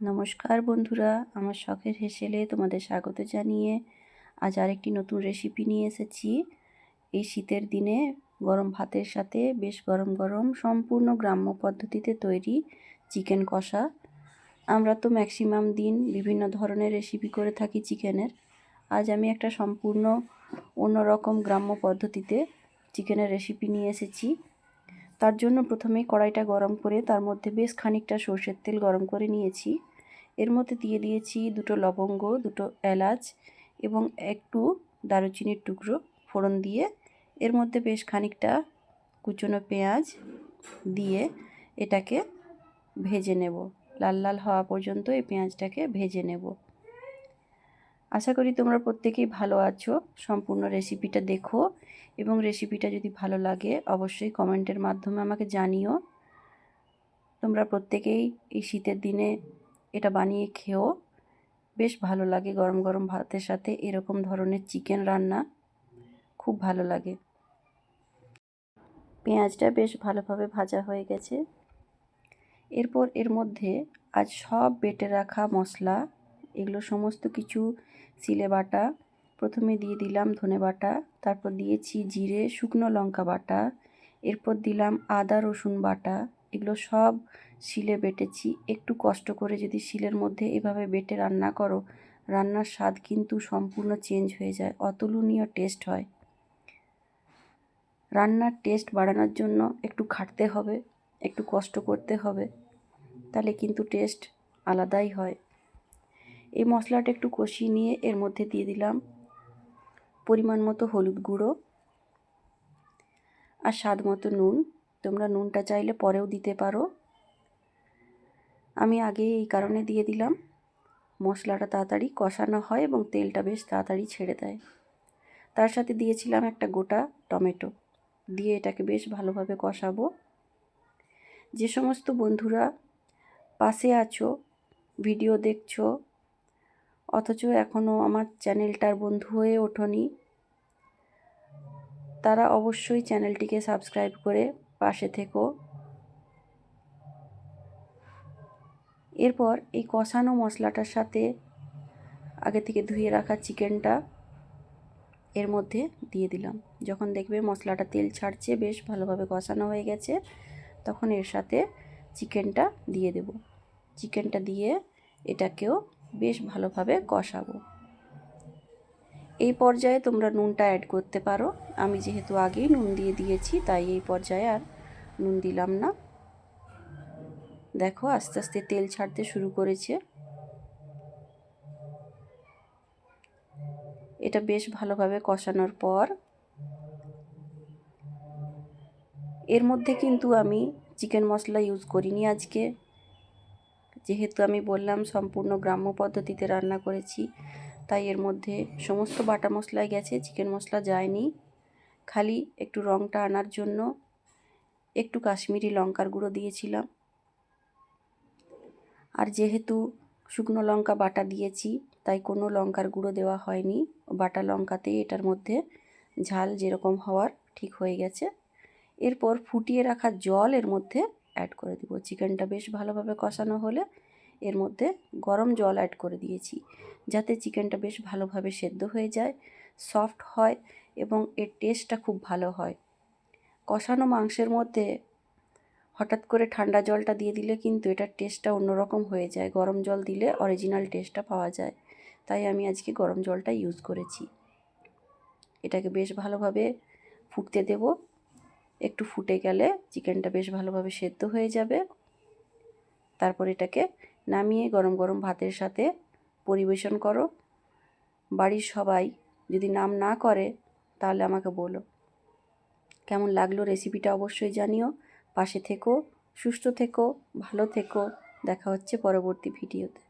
নমস্কার বন্ধুরা, আমার শখের হেসেলে তোমাদের স্বাগত জানিয়ে আজ আরেকটি নতুন রেসিপি নিয়ে এসেছি। এই শীতের দিনে গরম ভাতের সাথে বেশ গরম গরম সম্পূর্ণ গ্রাম্য পদ্ধতিতে তৈরি চিকেন কষা। আমরা তো ম্যাক্সিমাম দিন বিভিন্ন ধরনের রেসিপি করে থাকি চিকেনের আজ আমি একটা সম্পূর্ণ অন্যরকম গ্রাম্য পদ্ধতিতে চিকেনের রেসিপি নিয়ে এসেছি। তার জন্য প্রথমে কড়াইটা গরম করে তার মধ্যে বেশ খানিকটা সর্ষের তেল গরম করে নিয়েছি। এর মধ্যে দিয়ে দিয়েছি দুটো লবঙ্গ, দুটো এলাচ এবং একটু দারুচিনির টুকরো ফোড়ন দিয়ে, এর মধ্যে বেশ খানিকটা কুচনো পেঁয়াজ দিয়ে এটাকে ভেজে নেব। লাল লাল হওয়া পর্যন্ত এই পেঁয়াজটাকে ভেজে নেব। আশা করি তোমরা প্রত্যেকেই ভালো আছো। সম্পূর্ণ রেসিপিটা দেখো এবং রেসিপিটা যদি ভালো লাগে, অবশ্যই কমেন্টের মাধ্যমে আমাকে জানিও। তোমরা প্রত্যেকেই এই শীতের দিনে এটা বানিয়ে খেও। বেশ ভালো লাগে গরম গরম ভাতের সাথে এরকম ধরনের চিকেন রান্না। খুব ভালো লাগে। পেঁয়াজটা বেশ ভালোভাবে ভাজা হয়ে গেছে। এরপর এর মধ্যে আজ সব বেটে রাখা মশলা এগুলো সমস্ত কিছু সিলে বাটা। প্রথমে দিয়ে দিলাম ধনে বাটা, তারপর দিয়েছি জিরে, শুকনো লঙ্কা বাটা, এরপর দিলাম আদা, রসুন বাটা। এগুলো সব শিলে বেটেছি। একটু কষ্ট করে যদি শিলের মধ্যে এভাবে বেটে রান্না করো, রান্নার স্বাদ কিন্তু সম্পূর্ণ চেঞ্জ হয়ে যায়, অতুলনীয় টেস্ট হয়। রান্নার টেস্ট বাড়ানোর জন্য একটু খাটতে হবে, একটু কষ্ট করতে হবে, তাহলে কিন্তু টেস্ট আলাদাই হয়। এই মশলাটা একটু কষিয়ে নিয়ে এর মধ্যে দিয়ে দিলাম পরিমাণ মতো হলুদ গুঁড়ো আর স্বাদ মতো নুন। তোমরা নুনটা চাইলে পরেও দিতে পারো। আমি আগে এই কারণে দিয়ে দিলাম। মশলাটা তাড়াতাড়ি কষানো হয় এবং তেলটা বেশ তাড়াতাড়ি ছেড়ে দেয়। তার সাথে দিয়েছিলাম একটা গোটা টমেটো। দিয়ে এটাকে বেশ ভালোভাবে কষাবো। যে সমস্ত বন্ধুরা পাশে আছো, ভিডিও দেখছ অথচ এখনও আমার চ্যানেলটার বন্ধু হয়ে ওঠনি। তারা অবশ্যই চ্যানেলটিকে সাবস্ক্রাইব করে পাশে থেকো। এরপর এই কষানো মশলাটার সাথে আগে থেকে ধুয়ে রাখা চিকেনটা এর মধ্যে দিয়ে দিলাম। যখন দেখবে মশলাটা তেল ছাড়ছে, বেশ ভালোভাবে কষানো হয়ে গেছে, তখন এর সাথে চিকেনটা দিয়ে দেব। চিকেনটা দিয়ে এটাকেও বেশ ভালোভাবে কষাবো। এই পর্যায়ে তোমরা নুনটা অ্যাড করতে পারো। আমি যেহেতু আগেই নুন দিয়ে দিয়েছি, তাই এই পর্যায়ে আর নুন দিলাম না। দেখো, আস্তে আস্তে তেল ছাড়তে শুরু করেছে। এটা বেশ ভালোভাবে কষানোর পর এর মধ্যে কিন্তু আমি চিকেন মশলা ইউজ করিনি আজকে। যেহেতু আমি বললাম সম্পূর্ণ গ্রাম্য পদ্ধতিতে রান্না করেছি, তাই এর মধ্যে সমস্ত বাটা মশলায় গেছে, চিকেন মশলা যায়নি। খালি একটু রঙটা আনার জন্য একটু কাশ্মীরি লঙ্কার গুঁড়ো দিয়েছিলাম। আর যেহেতু শুকনো লঙ্কা বাটা দিয়েছি, তাই কোনো লঙ্কার গুঁড়ো দেওয়া হয়নি। বাটা লঙ্কাতেই এটার মধ্যে ঝাল যেরকম হওয়ার ঠিক হয়ে গেছে। এরপর ফুটিয়ে রাখা জল এর মধ্যে অ্যাড করে দেবো। চিকেনটা বেশ ভালোভাবে কষানো হলে এর মধ্যে গরম জল অ্যাড করে দিয়েছি, যাতে চিকেনটা বেশ ভালোভাবে সেদ্ধ হয়ে যায় সফট হয় এবং এর টেস্টটা খুব ভালো হয়। কষানো মাংসের মধ্যে হঠাৎ করে ঠান্ডা জলটা দিয়ে দিলে কিন্তু এটার টেস্টটা অন্যরকম হয়ে যায়। গরম জল দিলে অরিজিনাল টেস্টটা পাওয়া যায়। তাই আমি আজকে গরম জলটা ইউজ করেছি। এটাকে বেশ ভালোভাবে ফুটতে দেব। একটু ফুটে গেলে চিকেনটা বেশ ভালোভাবে সেদ্ধ হয়ে যাবে। তারপর এটাকে নামিয়ে গরম গরম ভাতের সাথে পরিবেশন করো। বাড়ির সবাই যদি নাম না করে, তাহলে আমাকে বলো। কেমন লাগল রেসিপিটা অবশ্যই জানিও। পাশে থেকো, সুস্থ থেকো, ভালো থেকো। দেখা হচ্ছে পরবর্তী ভিডিওতে।